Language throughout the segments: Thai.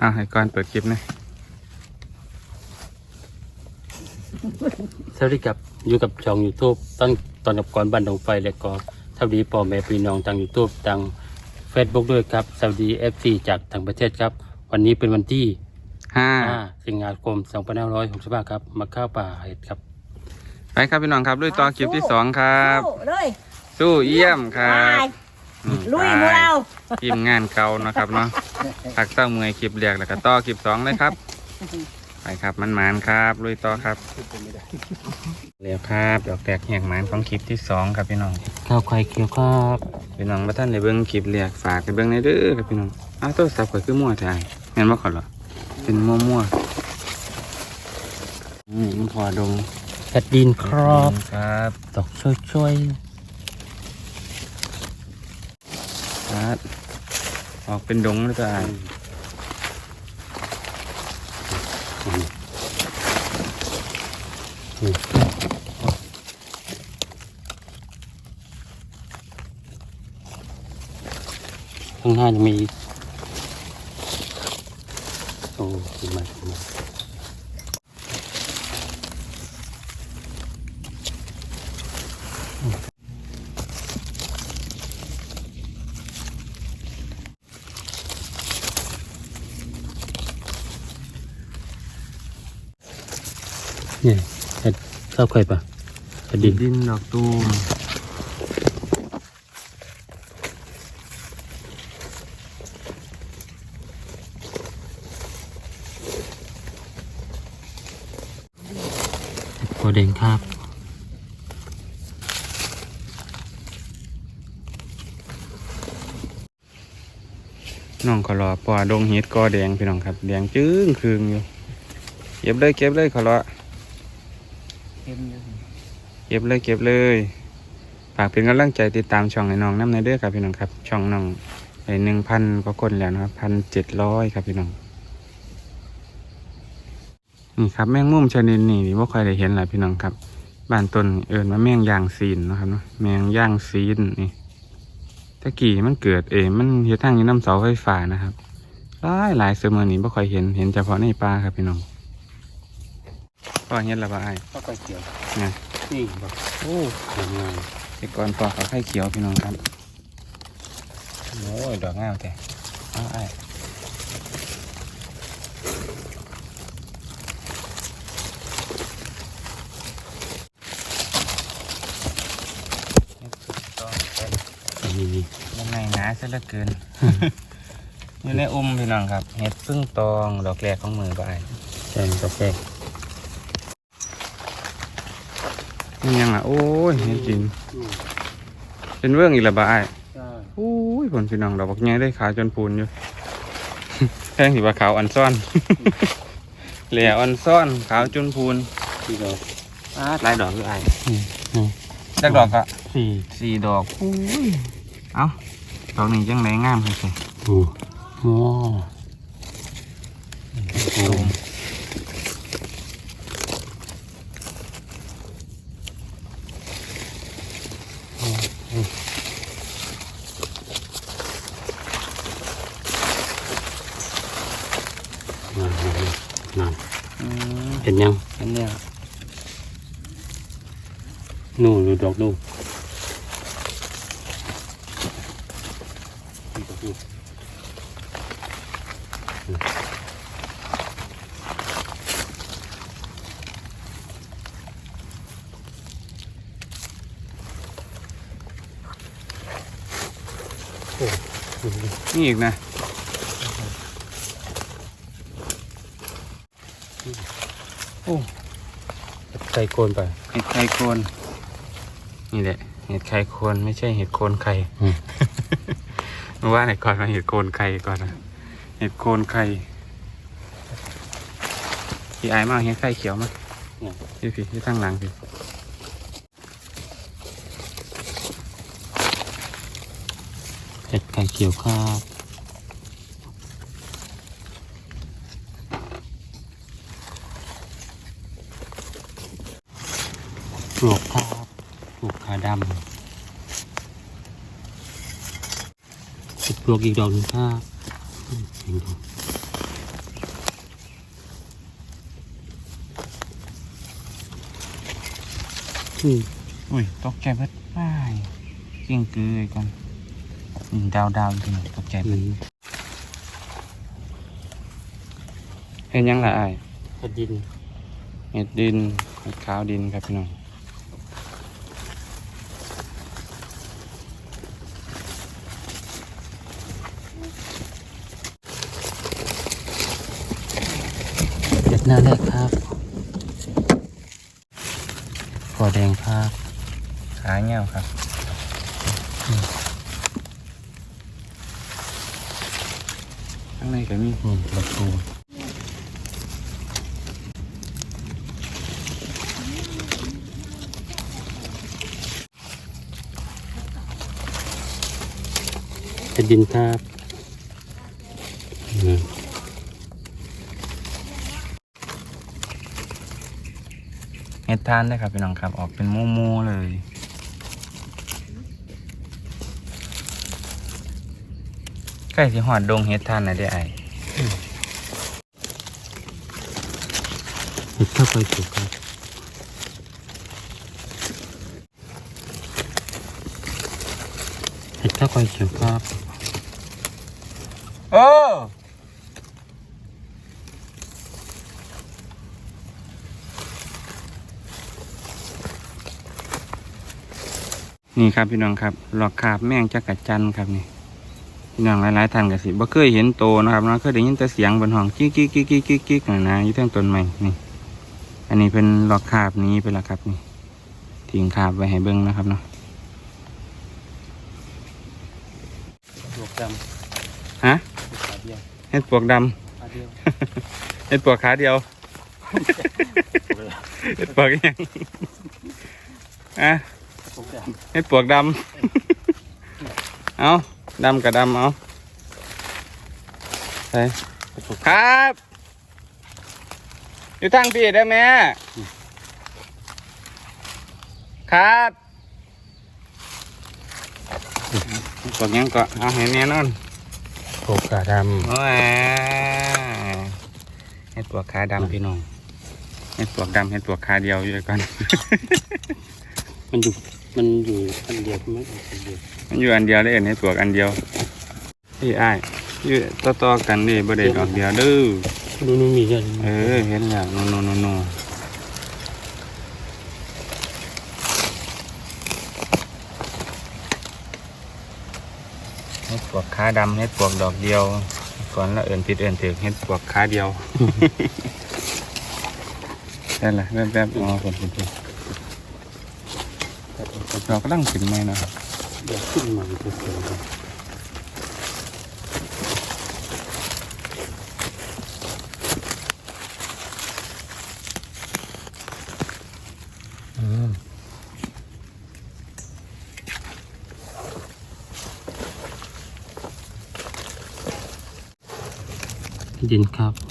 อ้าวให้ก่อนเปิดคลิปหนะสวัสดีครับอยู่กับช่อง YouTube ตอนตอนกับก่อนบ้านดงไฟและก็สวัสดีพ่อแม่พี่น้องทาง YouTube ทาง Facebook ด้วยครับสวัสดี FC จากต่างประเทศครับ วันนี้เป็นวันที่ห้า5สิงหาคม2565ครับ มาข้าวป่าเห็ดครับ ไปครับพี่น้องครับลุยต่อคลิปที่สองครับ สู้เลยสู้เยี่ยมครับ ไปอืม ลุยไปพวกเรา ทีมงานเก่าเนาะครับเนาะพักเศร้าเมื่อยคลิปเรียกแล้วก็ต่อคลิปสองเลยครับ ไปครับมันหมานครับลุยต่อครับเรียวครับดอกแตกแหกหมานของคลิปที่สองครับพี่น้องข้าวไข่เขียวครับพี่น้องมาท่านในเบิ้งคลิปเรียกฝากไปเบิ้งในเด้อครับพี่น้องอ้าวโทรศัพท์ข่อยคือมั่วแท้เห็นบ่ขอเหรอเป็นมั่วมั่วนี่มันพอดงแคดดินครอบครับดอกช่วยช่วย ครับออกเป็นดงหรือเปล่าข้างหน้าจะมีโอ้ขึ้นมามาเนี่ยเห็ดข้าวไข่ปะแคดดินดินดอกตูมโคแดงครับน้องขอรอปอดงเฮ็ดกอแดงพี่น้องครับ แดงจึ้งคืงอยู่ เก็บเลยเก็บเลยขอรอ เก็บเลยเก็บเลยฝากเป็นกำลังใจติดตามช่องให้น้องน้ำในเด้อครับพี่น้องครับช่องน้องไปหนึ่งพันกว่าคนแล้วนะครับพันเจ็ดร้อยครับพี่น้องนี่ครับแมงมุมชนิดนี้นี่ว่าใครได้เห็นหลายพี่น้องครับบ้านต้นเอิญว่าแมงย่างซีนนะครับเนาะแมงย่างซีนนี่ตะกี้มันเกิดเองมันเฮ็ดทางอยู่น้ำเสาไฟฟ้านะครับหลายหลายเสมอนี้บ่ค่อยเห็นเห็นเฉพาะในป่าครับพี่น้อง พ่อเห็นและบ่อ้ายข้าวไข่เขียวนะนี่แบบโอ้สวยงามแต่ก่อนพ่อเขาไข่เขียวพี่น้องครับโอ้ยดอกงามแต่เอาอ้ายเฮ็ดสุดยอดเลยนี่นี่ยังไงหนาซะเหลือเกินอยู่ในอุ้มพี่น้องครับเห็ดพึ่งตองดอกแรกของมือบ่ายแกงกาแฟ นี่ยังอะ โอ้ยเห็ดจริง เป็นเรื่องอีกและบ่ายโอ้ยผลพี่น้องดอกบักใหญ่ได้ขาวจนพูนอยู่แพงสิว่าขาวอ่อนซ่อนเหล่อ่อนซ่อนขาวจนพูนที่เราอ้าหลายดอกคือไอ้นี่นี่จักดอกอะสี่สี่ดอกโอ้ยเอ้าดอกนี้จังไรงามเลยสิโอ้โหโอ้นั่นนั่น อืม เห็นยัง อันเนี้ย นู่นดูดอกดูโอ้โหนี่อีกนะใส่โกนไปเห็ดไข่โคน นี่แหละ เห็ดไข่โคนไม่ใช่เห็ดโคนไข่อืมเมื่อวานไหนก่อนมาเห็ดโคนไข่ก่อนนะเห็ดโคนไข่พี่ไอ้มากเห็ดไข่เขียวมั้ยเนี่ยพี่พี่ที่ตั้งหลังพี่เห็ดไข่เขียวครับ ลวกอีกดอกหนึ่งค่ะอุ้ยตกใจเบิดไปเกี่งเกยก่อนนี่ดาวดาวจริงตกใจเบิดเห็นยังละไอเห็ดดิน เห็ดดินเห็ดขาวดินครับพี่น้อง หน้าแรกครับถั่วแดงครับขาเงี้ยวครับข้างในก็มีอืมบักตูกระดินครับ เห็ดทานด้วยครับพี่น้องครับออกเป็นมูมูๆเลยใกล้สิหอดดงเห็ดทานนะเด้ไอเห็ดข้าวไฟสุกครับเห็ดข้าวไฟสุกครับโอ้ นี่ครับพี่น้องครับหลอกขาบแม่งจักรจันทร์ครับนี่พี่น้องหลายๆท่านก็สิบ่เคยเห็นโตนะครับเนาะเคยได้ยินแต่เสียงบนห้องกิ๊กกิ๊กกิ๊กกิ๊กกิ๊กกิ๊กนะนะอยู่ทั้งต้นไม้นี่ อันนี้เป็นหลอกขาบนี้ไปแล้วครับนี่ทิ้งขาบไว้ให้เบิ้งนะครับเนาะดอกดฮะำขาเดียวเห็ดปวกดำขาเดียวเห็ดปวกขาเดียวเห็ดปวกยังอะดอกด เห็ดปวกดำ เอาดำกับดำเอาไปครับ อยู่ทางพี่ได้ไหมครับปวกยังก็เอาเห็นแน่นอนำดอกกาดโอ้ยเห็ดปวกขาดำพี่น้องเห็ดปวกดำเห็ดปวกขาเดียวอยู่ด้วยกันำมันอยู่ มันอยู่อันเดียวมันอันเดียวมันอยู่อันเดียวเลยเอ็นเห็ดปวกอันเดียวพี่อ้ายอยู่ต่อๆกันดิบ่ได้ดอกเดียวเด้อดูนู่นมีกันเออเห็นแล้วโนโนโนโนเห็ดปวกขาดำเห็ดปวกดอกเดียวก่อนแล้วเอินผิดเอินถือเห็ดปวกขาเดียวนั่นแหละแป๊บๆอ๋อผมผ มผมเราก็ตั้งขึ้นไหมนาะเดี๋ยวขึ้นมาจะเสียงอืมดินครับ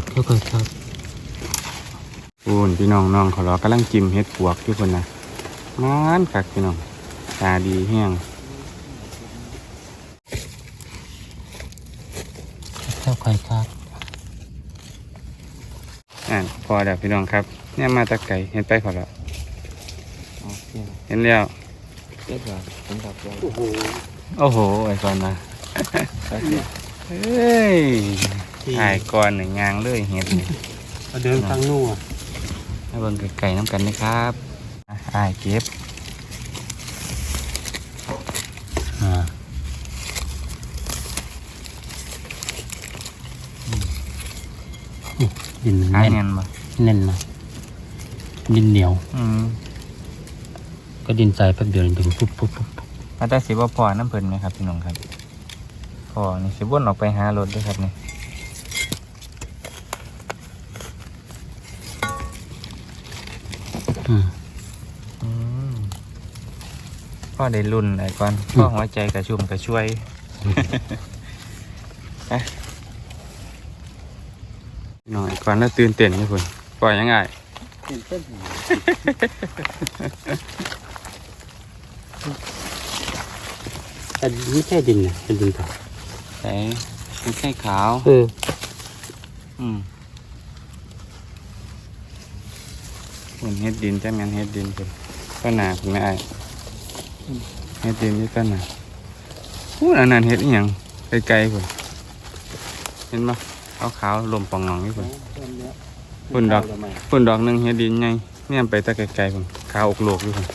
ดข้าวไก่ครับปูนพี่น้องน้องเขารอกำลังจิ้มเห็ดปวกทุกคนนะนานคักพี่น้องตาดีแห้งเห็ดข้าวไก่ครับอ่าพอแล้วพี่น้องครับ เนี่ยมาตะไก่เห็นไปขอแล้วโอเคเห็นแล้วเรียบร้อยผมกลับไปโอ้โห โอ้โหไอ้ก่อนนะโอเคเฮ้ย ถ่ายก่อนหนึ่งยางเลยเห็ดนี่มาเดินทางนู่นให้เบิ่งไก่ๆน้ำกันนะครับอะอ้ายเก็บอ่าดินขายแน่นเนียนบ่แน่นนะดินเหนียวอืมก็ดินทรายแป๊บเดียวดึงปุ๊บปุ๊บปุ๊บมาแต่สิบ่พอน้ำเพิ่นไหมครับพี่น้องครับพอนี่สิวนออกไปหารถด้วยครับนี่ อืมอืมพ่อได้รุ่นไอ้ก่อนพ่อหัวใจกระชุ่มกระช่วยไปน้องไอ้ก่อนแล้วตื่นเต้นนี่พุ่นปล่อยยังไงเห็นเส้นแต่ไม่ใช่ดินนะเป็นดินเปล่าใส่เป็นไข่ขาว เออ อืม คุณเฮ็ดดินจ้าแม่นเฮ็ดดินเป็นต้นหนาคุณแม่ไอ้ายเฮ็ดดินที่ต้นหนาพูดอันนั้นเฮ็ดอีหยังไกลๆพุ่นเห็นปะขาวขาวๆลมปองงองนี่พุ่นฝุ่นดอกพุ่นดอกหนึงเฮ็ดดินไงเนี่ยไปแตะไกลๆพุ่นขาวอกโลกอยู่พุ่น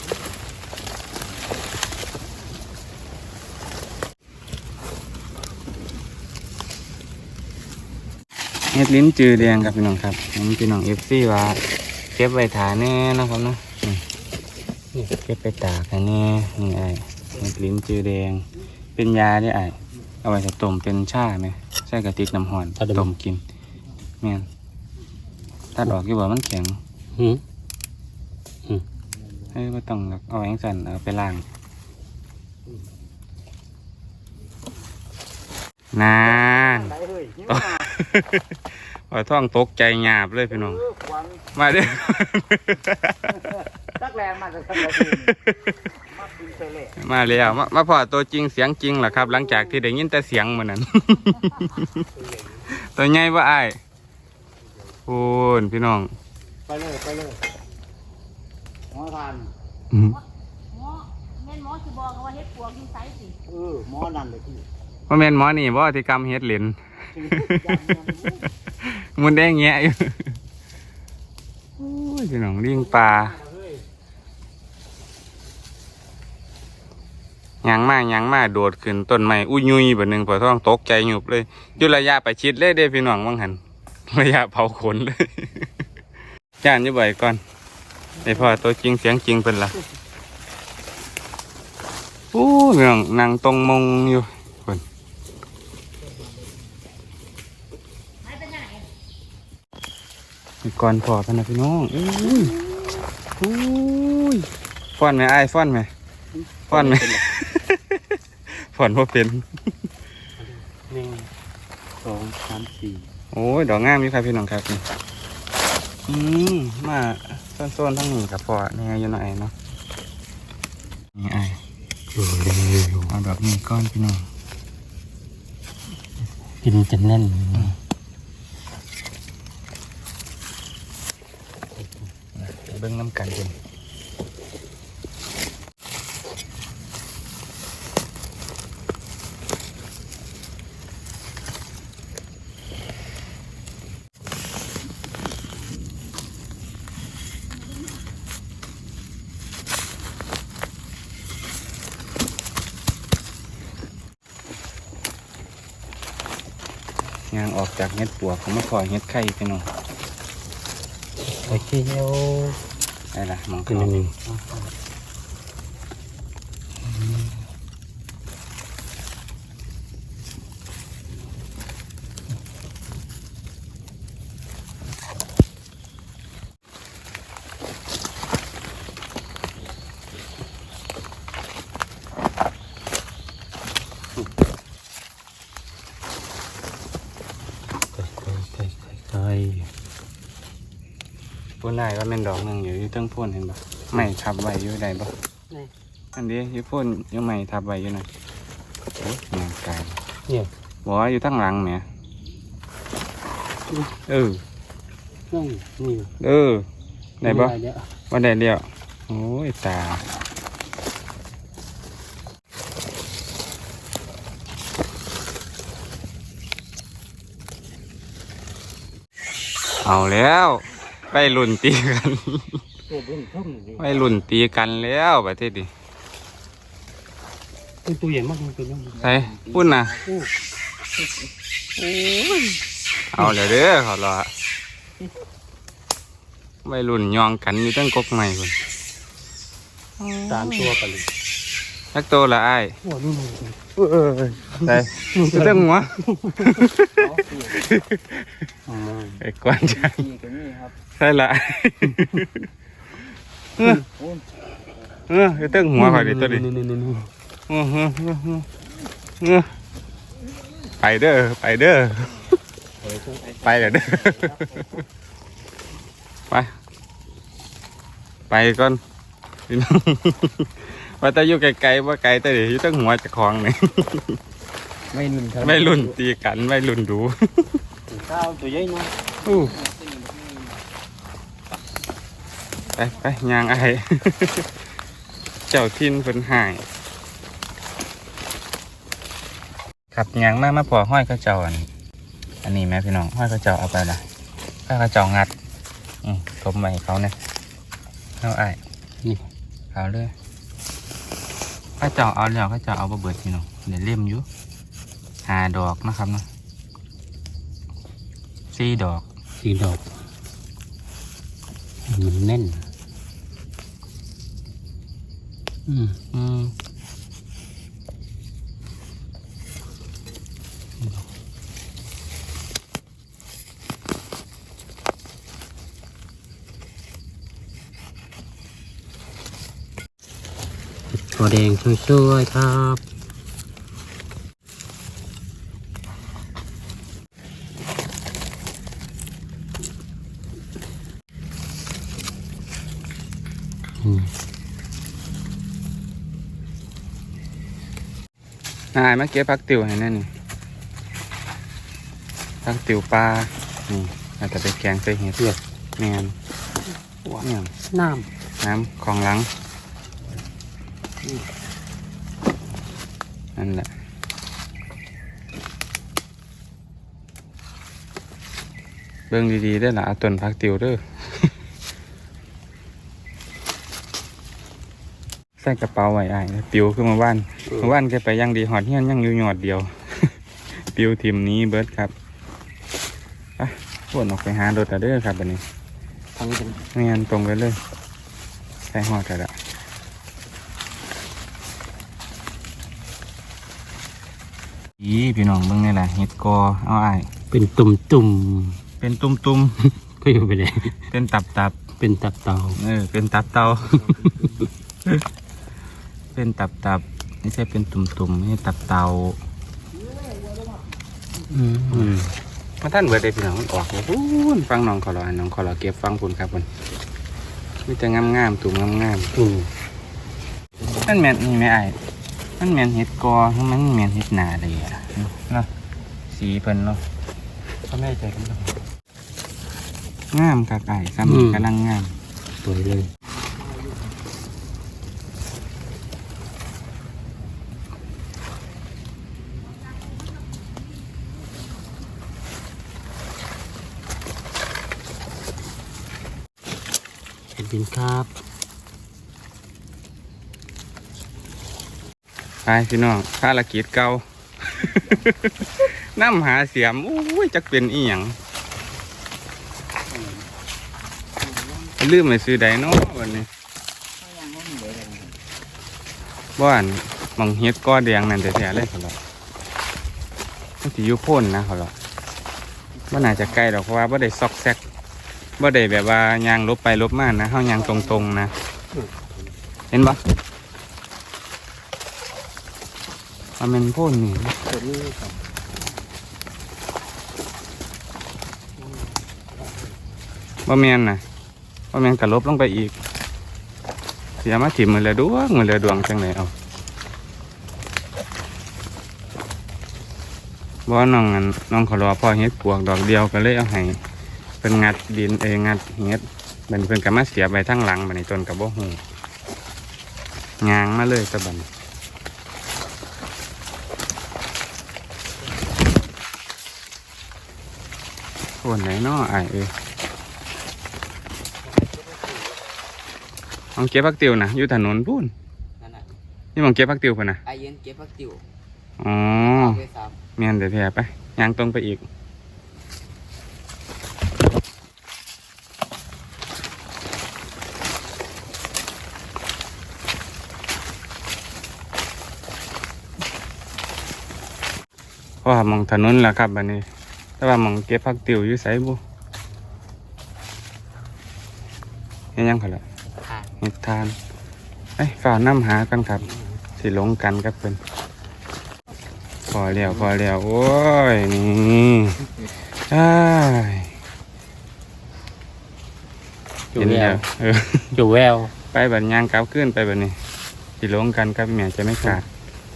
เฮ็ดลิ้นจือแดงครับพี่น้องครับนี่พี่น้องเอฟซีว่า เก็บไว้ถาแน่นะครับเนาะนี่นี่เก็บไปตากกันแน่นี่ไอ้ายเฮ็ดลิ้นจือแดง เป็นยาได้ไอ้ายเอาไว้จะต้มเป็นชาไหมใส่กระติกน้ำห้อนต้มกินแม่นถ้าดอกอยู่ว่ามันแข็งหืมเฮ้ยไม่ต้องหรอกเอาไว้ยังสั่นเอาไปล้างนาน ได้เฮ้ยขอท่องตกใจหยาบเลยพี่น้องมาเด้อ ตักแรงมาจากทางไหนมาบินไปเลยมาแล้วมามาพอตัวจริงเสียงจริงเหรอครับ หลังจากที่ได้ยินแต่เสียงเหมือนนั้น ตัวใหญ่ว่าอ้ายโอ้นพี่น้องไปเลยไปเลยหมอทานอื้อหมอแม่นหมอสิบอกว่าเฮ็ดปวกอยู่ไสสิเออหมอนั่นเลยพี่ว่าแม่นหมอนี่บ่ที่กำเฮ็ดเหรียญ มุนแดงแงะอยู่โอ้ยพี่น้องลิงปลาหยังมาหยังมาโดดขึ้นต้นไม้อุ้ยยุยแบบนึงพอท้องตกใจหยุบเลยยุระยะไปชิดเลยเด้พี่น้องว่างหันระยะเผาขนเลยย่านอยู่บ่อยก่อนไอพ่อตัวจริงเสียงจริงเป็นละโอ้ยพี่น้องนั่งตรงมงอยู่ หายไปไหน มีก่อนพอพะนะพี่น้องอุ้ยอุ้ยฟ้อนไหมไอ้ายฟ้อนไหมฟ้อนไหมฟ้อนว่าเป็นหนึ่งสองสามสี่โอ้ยดอกงามอยู่ครับพี่น้องครับนี่อืมมาโซนๆทั้งนี้กับพอนี่ไงอยู่หน่อยเนาะนี่ไอ้ายอยู่เลยเอาดอกนี้ก้อนพี่น้องดินจะแน่น ไป เบิ้งน้ำกันเป็นยางออกจากเห็ดปัวเขามาขอยเห็ดไข่พี่น้อง เที่ยวได้ละมองขึ้นเขาหนึ่ง ไก่ไก่ไก่ พูนได้ว่าเป็นดอกหนึ่งอยู่ ที่เติ้งพูนเห็นปะไม่ทับไว้อยู่ใดปะอันนี้อยู่พูนอยู่ไม่ทับไว้อยู่หน่อยโอ้ยงานกายเนี่ยบอกว่าอยู่ทั้งหลังแหมเออ นั่งนี่เออได้ปะเนี่ยว่าได้เดียวโอ้ยตาเอาแล้วไปรุ่นตีกัน ตัวเบิ้งเพิ่มเลยไปรุ่นตีกันแล้วประเทศดิเป็นตัวใหญ่มากมันเป็นยังไงใส่พุ่นนะโอ้เอาเลยเด้อขอรอไปรุ่นยองกันอยู่ตั้งกกใหม่พุ่นสามตัวกันเลยสักโตละไอ้ายโอ้นู่นเออใส่อยู่ตั้งหัวอ๋อไอ้กวนจังนี่ก็นี่ครับใช่ละ เออเอออยู่ตั้งหัวข่อยดิตัวดินี่นี่นี่นี่เออเออเออเออไปเด้อไปเด้อไปเด้อไป ไปก่อนว่าแต่อยู่ไกลๆว่าไกลแต่เดี๋ยวอยู่ตั้งหัวจะคลองนี่ไม่รุนครับไม่รุนตีกันไม่รุนดูข้าวตัวใหญ่นะ อู้ ไปไปยางไอเจ้าทินเพิ่นหายครับยางมามาพอห้อยเข้าเจ้าอันอันนี้แม่พี่น้องห้อยเข้าเจ้าเอาไปละห้อยเข้าเจ้างัด อืมทมไปให้เขาเนี่ยเอาไอ้ายนี่เอาเลยเข้าเจ้าเอาแล้วเข้าเจ้าเอาบ่เบิดพี่น้องเดี๋ยวเล่มอยู่หาดอกนะครับนะสี่ดอกสี่ดอกมันแน่น อืมอืมตัวแดงช่วยๆครับายมาเก็บพักติวให้แน่นี่พักติวปลา นี่อาจจะไปแกงใส่เห็ดเลือดแมนเนี่ยน้น้ำของหลัง นั่นแหละเบิ่งดีๆได้อละเอาต้นพักติวเด้อ ส่กระเป๋าไว้อ้ายปิวขึ้นมาบ้านำเมื่อวานแกไปยังดีหอดเฮียนยังอยู่หยอดเดียว ปิวทีมนี้เบิร์ดครับไปวนออกไปหารถอะเด้อครับบันนี้ทางนี้เป็นไม่งั้นตรงไปเลยใส่หอดแต่ละอีพี่น้องเบิ่งนี่แหละเฮ็ดกอเอาอ้ายเป็นตุ่มตุ่มเป็นตุ้มตุ้มๆก็อยู่ไปเลยๆเป็นตับตับเป็นตับเตาๆเออเป็นตับเตา เป็นตับตับๆไม่ใช่เป็นตุ่มตุ่มๆนี่ตับเตาอืมอืมมาท่านเบิดได้พี่น้องมันออกเลยพูนฟังน้องขอรออันน้องขอรอเก็บฟังคุณครับคุณมีแต่งามงามๆตุ่มงามงามอืมๆนั่นแมนนี่ไม่ไอ้ายนั่นแมนเห็ดกอมันแมนเห็ดหนาเลยอะเนาะสีเพิ่นเนาะเขาไม่ใจกันหรอกงามคักไอ้ายซ้ำนี่กำลังงามสวยเลยินครับไปพี่น้องภารกิจเก่าน้ำหาเสียมอุ้ยจักเป็นอีหยังลืมไปซื้อใดเนาะวันนี้บ้านมองเฮ็ดก้อแดงนั่นแต่แท้เลยเขาหรอกมันสิยู่พ่นนะเขาหรอกว่าน่าจะใกล้หรอกเพราะว่าบ่ได้ซอกแซก บ่ได้แบบว่ายางลบไปลบมานะเฮายางตรงๆนะ เห็นปะมันเป็นพ่นนี่ตัวนี้ครับบ่แม่นนะบ่แม่นก็ลบลงไปอีก เสียมาถิ่มมือละดวงมือละดวงจังไดเอาบ่น้องอันน้องขารอพ่อเฮ็ดปวกดอกเดียวก็เลยเอาให้ เป็นงัดดินเองงัดเฮ็ดบัดนเพิ่นก็มาเสียบไว้ทั้งหลังบัดนี้ต้นก็บ่ฮู้ยางมาเลยตะบัดนโคนไหนน้ออ้ายเอ้ยมองเก็บผักติวนะอยู่ถนนพูนนั่นน่ะนี่มองเก็บผักติวพุ่นนะไอเย็นเก็บพักติวอ๋อเวสามแม่นแต่แท้ไปยางตรงไปอีก ราะว่ามองถนนแหละครับบันนี้ แต่ว่ามองเก็บผักติวอยู่ไสบุเฮ็ดหยังเขาละค่ะเฮ็ดทานเอ้ยฝ่าน้ำหากันครับ สิหลงกันกับเพิ่นพอแล้วพอแล้วโอ้ยนี่อ้ายอยู่เห็นแวแล้ววเออ อยู่แววไปบัดยางกลับขึ้นไปบัดนี้สิลงกันกับแม่จะไม่ขาด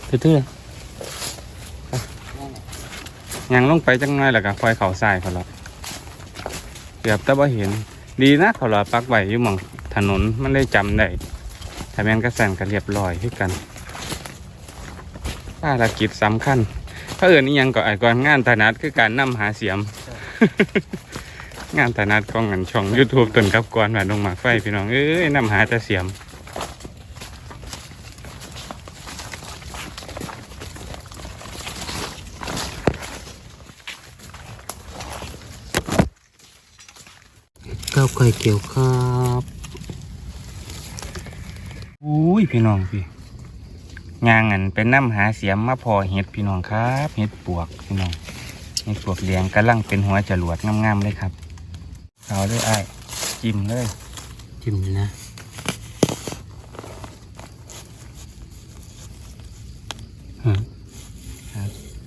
ตื้อๆเล ยยางลงไปจังน้อยแล้วก็คอยเขาทรายเขาละเกือบแต่บ่เห็น ดีนะเขาละปักไว้อยู่หมองถนนมันได้จำได้ถ้าแม่นกระสันก็เรียบร้อยคือกันภารกิจสำคัญถ้าเอื่นนี่ยังก็ไอ้ก่อนงานถนัดคือการนำหาเสียม งานถนัดของเงินช่อง YouTube ต้นกับกวนว่าลงหมากไฟพี่น้องเอ้ยนำหาแต่เสียม ก้าวไก่เกี่ยวครับอุ้ยพี่น้องพี่งานอันเป็นน้ำหาเสียมมาพอเห็ดพี่น้องครับ เห็ดปวกพี่น้องเห็ดปวกเหลียงกำลังเป็นหัวจรวดงามๆเลยครับเอาเลยไอ้ายจิ้มเลย จิ้มเลยนะ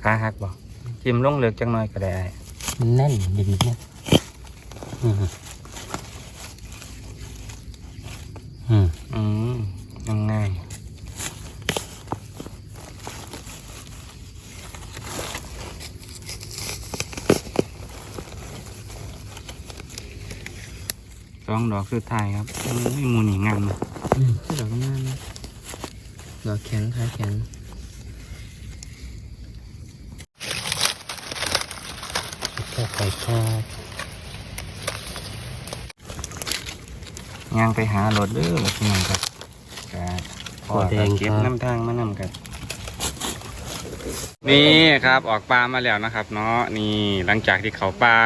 ขาหักบ่จิ้มลงเลือกจังหน่อยก็ได้อ้ายมันแน่นดิบเนี่ยอืมอืม อืมยังง่ายส องดอกสุดท้ายครับอุ้ยหมูนี่งามเลยอืมดอกงามนะดอกแข็งขาแข็งก้าวไก่ครับย่างไปหารถเด้อพี่น้องครับกะพอก็เก็บน้ำทางมานำกันนี่ครับออกปลามาแล้วนะครับ เนาะนี่หลังจากที่เขาปลา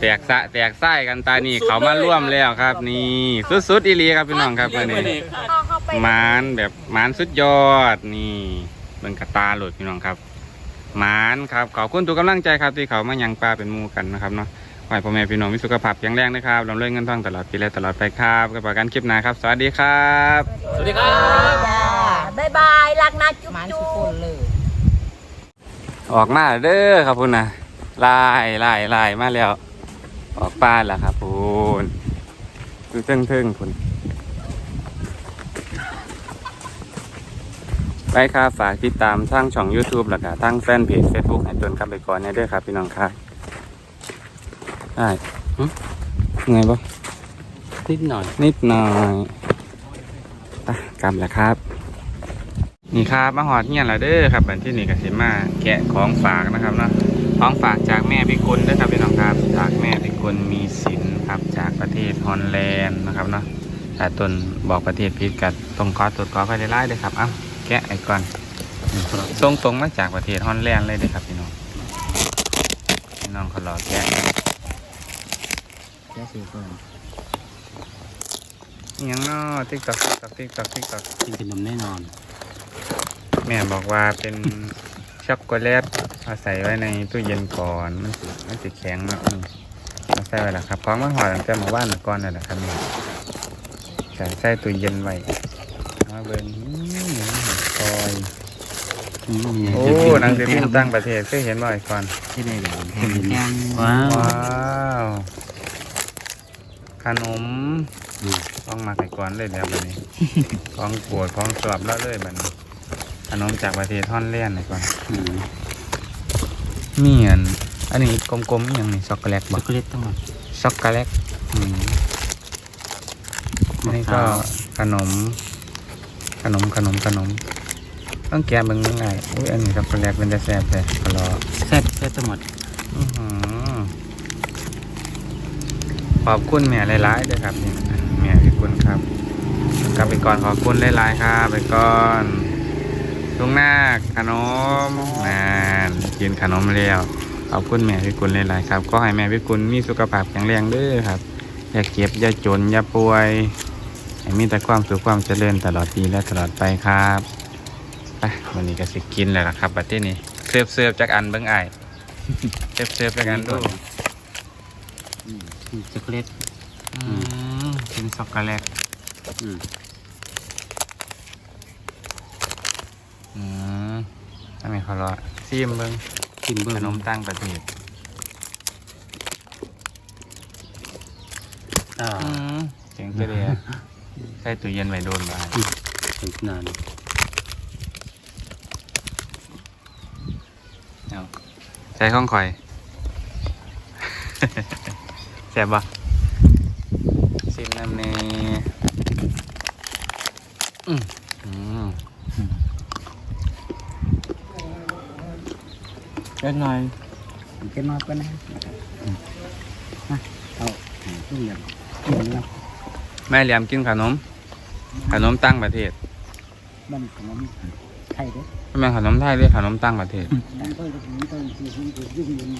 แตกสะแตกไส้กันตานี่เขามาร่วมแล้วครับ นี่สุดๆอีหลีครับพี่น้องครับวันนี้เข้าไปหมานแบบหมานสุดยอดนี่เบิ่งกระตาหลุดพี่น้องครับหมานครับขอบคุณทุกกำลังใจครับที่เขามายังปลาเป็นหมูกันนะครับเนาะขอให้พ่อแม่พี่น้องมีสุขภาพแข็งแรงนะครับลำเลื่อนเงินทองตลอดปีและตลอดไปครับกับประกันคลิปหน้าครับ สวัสดีครับ สวัสดีครับจ้าบ๊ายบายรักนะจุ๊บมันจุ๊สุบคนเลยออกมาเด้อครับพุ่นนะไล่ไล่ไล่มาแล้ว ออกปลาแล้วครับพุ่นดูเทิงเทิงๆพุ่นไปครับฝากติดตามทางช่อง YouTube แล้วก็ทางแฟนเพจ Facebook ให้ตนครับไปก่อนนะเด้อครับ พี่น้องครับได้หึไงบ่นิดหน่อย นิดหน่อยไปกลับแล้วครับ นี่ครับมาหอดเงียนแล้วเด้อครับบันที่นี่กสิมาแกะของฝากนะครับเนาะของฝากจากแม่พิกุลเด้อครับพี่น้องครับ จากแม่พิ กุลมีสินครับจากประเทศฮอลแลนด์นะครับเนาะแต่ตนบอกประเทศพิษกัดตรงขอตรวจขอไปไล่เลยครับเอ้าแกะไอ้ก่อนตรงตรงๆมาจากประเทศฮอลแลนด์เลยเด้อครับพี่น้องพี่น้องเขารอแกะแค่สี่คนอิหยังเนาะติ๊กตอกติ๊กตอกติ๊กตอกติ๊กตอกกินขนมแน่นอน แม่บอกว่าเป็นช็อกโกแลตเอาใส่ไว้ในตู้เย็นก่อน มันสิมันสิแข็งเนาะ อืมเอาใส่ไว้และครับพร้อมมาห่อตั้งแต่เมื่อวานน่ะก่อนนั่นแหละครับนี่ใส่ใส่ตู้เย็นไว้เอามาเบิ่งอื้อคอยอืมโอ้หนังสือพิมพ์ต่างประเทศเคยเห็นบ่อยก่อนที่ได้หลานแทเห็นนแก้มว้าวว้าวขนมอืมต้องมาไก่ก่อนเลยแล้วบัดนี้ของโปวดของสอบแล้วเลยบัดนี้ขนมจากประเทศฮอนแลนด์เลยก่อนอืมมีอัน อันนี้กลมๆอหย่างนี้ช็อกโกแลตช็บ่อกโกแลตทั้งหมดช็อกโกแลตอืมอันนี้ก็ขนม ขนมขนมขนม ต้องแกะเบิ่งยังไงอุ้ยอันนี้ช็อกโกแลตเป็นแต่แซ่บเลยขอรอแซ่บแซ่บทั้งหมดอื้อหือขอบคุณแม่หลายๆด้วยครับนี่แม่พี่คุณครับกลับไปก่อนขอบคุณหลายๆครับไปก่อนลุงนาคขนมนานกินขนมแล้ว ขอบคุณแม่พี่คุณหลายๆครับก็ให้แม่พี่คุณมีสุขภาพแข็งแรงเด้อครับ อย่าเก็บอย่าจนอย่าป่วยให้มีแต่ความสุขความเจริญตลอดปีและตลอดไปครับไปวันนี้ก็สิกินแล้วล่ะครับบัดนี้นี่เสิร์ฟเสิร์ฟจากอันเบิ้งไอายเสิร์ฟเสิร์ฟจากอันดูอืมช็อกโกแลตอืมกินช็อกโกแลตอืมอืมอันนี้เขารอซีมเบิ้ง กินเบอร์ขนมต่างประเทศอ่าอืมสียงเกลียใส่ตู้เย็นไว้โดนบ่ายเป็นนานเอาใส่ข้องข่อยแซ่บบ่ซิมน้ำเนอืมอืม เกินหน่อยเกินน้อยก็นะมาเอาทุกอย่างทุกอย่างแม่เหลี่ยมกินขนม ขนมตั้งประเทศบ้านขนมไทยเด้อไม่แม่นขนมไทยหรือขนมตั้งประเทศน้ำต้นขนมต้นสีชมพูยุ่งยุ่ง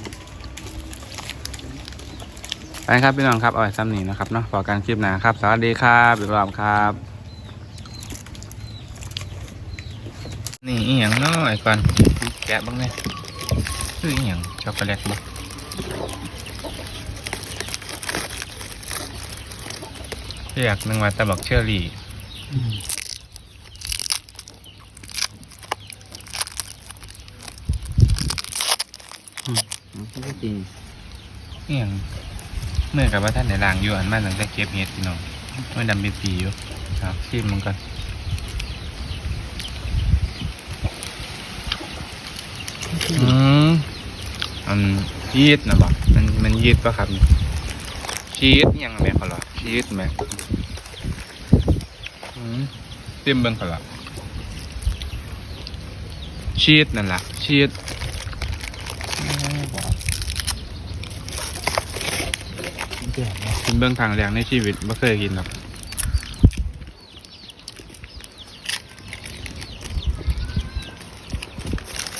ไปครับพี่น้องครับเอาไว้ซ้ำนี้นะครับเนาะพอการคลิปหนาครับ สวัสดีครับอีกรอบครับ นี่อีหยังเนาะไอ้ก่อนแกะบ้างเนี่ย คืออีหยังช็อกโกแลตบ่เรียกนึงว่าตะบักเชอรี่ก็จริงเอีหยังเมื่อกับว่าท่านในลางอยู่อันมันตั้งแต่เก็บเห็ดพี่น้องเมื่อดำเป็นปีอยู่ครับชิมมันก่อนอืม อันยีดนะบอกมันมันยีดปะครับนี่ชีสอิหยังแม่เขาหรอชีสแม่อืมซิมเบิ้งเขาหรอชีสนั่นล่ะชีสเจ๋งนะเป็นเบื้องทางแรงในชีวิตไม่เคยกินหรอก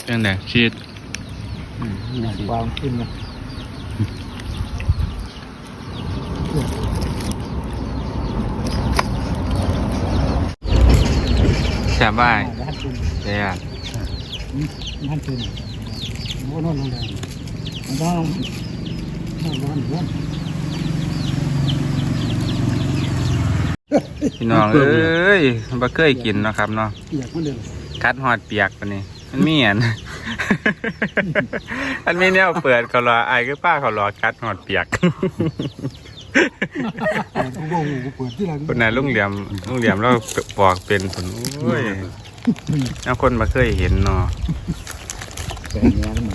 เป็นไงชีสห นักวางขึ้นนะแซ่บบ้ายด้านขึ้นแซ่บด้านขึ้นโน่นโน่นโน่นน้องน้องน้องน้องพี่น้องเอ้ยบ่เคยกินเนาะครับเนาะเปียกมันเดิมคัดหอดเปียกปะนี่มันมีอัน มันมีแนวเปิดเขารอไอ้ายคือป้าเขารอคัดหอดเปียกกูบอกกูเปิดที่หลังคนนั้นลุงเหลี่ยมลุงเหลี่ยมเราบอกเป็นผลโอ้ยแล้วคนมาเคยเห็นเนาะแต่เนี้ยมัน